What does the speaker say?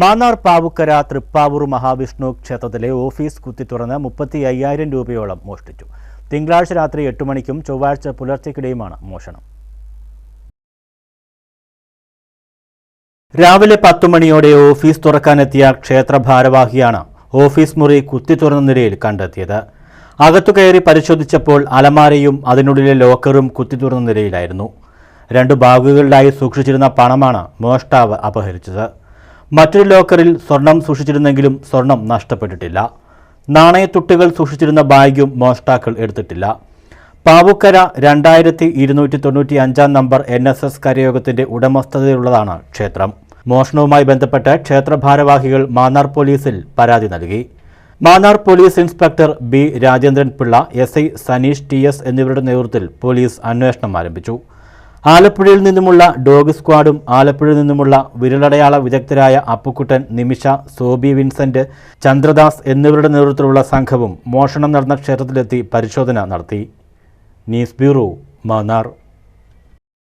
മാന്നാർ പാവുക്കര തൃപ്പാവൂർ മഹാവിഷ്ണു ക്ഷേത്രത്തിലെ ഓഫീസ് കുത്തിത്തുറന്ന് മുപ്പത്തി അയ്യായിരം രൂപയോളം മോഷ്ടിച്ചു. തിങ്കളാഴ്ച രാത്രി എട്ട് മണിക്കും ചൊവ്വാഴ്ച പുലർച്ചയ്ക്കിടെയുമാണ് മോഷണം. രാവിലെ പത്തു മണിയോടെ ഓഫീസ് തുറക്കാനെത്തിയ ക്ഷേത്ര ഭാരവാഹിയാണ് ഓഫീസ് മുറി കുത്തിത്തുറന്ന നിലയിൽ കണ്ടെത്തിയത്. അകത്തു കയറി പരിശോധിച്ചപ്പോൾ അലമാരയും അതിനുള്ളിലെ ലോക്കറും കുത്തിത്തുറന്ന നിലയിലായിരുന്നു. രണ്ട് ബാഗുകളിലായി സൂക്ഷിച്ചിരുന്ന പണമാണ് മോഷ്ടാവ് അപഹരിച്ചത്. മറ്റൊരു ലോക്കറിൽ സ്വർണം സൂക്ഷിച്ചിരുന്നെങ്കിലും സ്വർണം നഷ്ടപ്പെട്ടിട്ടില്ല. നാണയത്തുട്ടുകൾ സൂക്ഷിച്ചിരുന്ന ബാഗും മോഷ്ടാക്കൾ എടുത്തിട്ടില്ല. പാവുക്കര രണ്ടായിരത്തി ഇരുന്നൂറ്റി തൊണ്ണൂറ്റി അഞ്ചാം നമ്പർ എൻ എസ് എസ് കരയോഗത്തിന്റെ ഉടമസ്ഥതയിലുള്ളതാണ് ക്ഷേത്രം. മോഷണവുമായി ബന്ധപ്പെട്ട് ക്ഷേത്ര ഭാരവാഹികൾ മാന്നാർ പോലീസിൽ പരാതി നൽകി. Mannar police inspector B Rajendran Pillai S I Saneesh T S എന്നിവരുടെ നേതൃത്വത്തിൽ പോലീസ് അന്വേഷണം ആരംഭിച്ചു. ആലപ്പുഴയിൽ നിന്നുമുള്ള ഡോഗ് സ്ക്വാഡും ആലപ്പുഴയിൽ നിന്നുമുള്ള വിരലടയാള വിദഗ്ധരായ അപ്പുക്കുട്ടൻ നിമിഷ സോബി വിൻസെന്റ് ചന്ദ്രദാസ് എന്നിവരുടെ നേതൃത്വത്തിലുള്ള സംഘവും മോഷണം നടന്ന ക്ഷേത്രത്തിലെത്തി പരിശോധന നടത്തി. News bureau Mannar.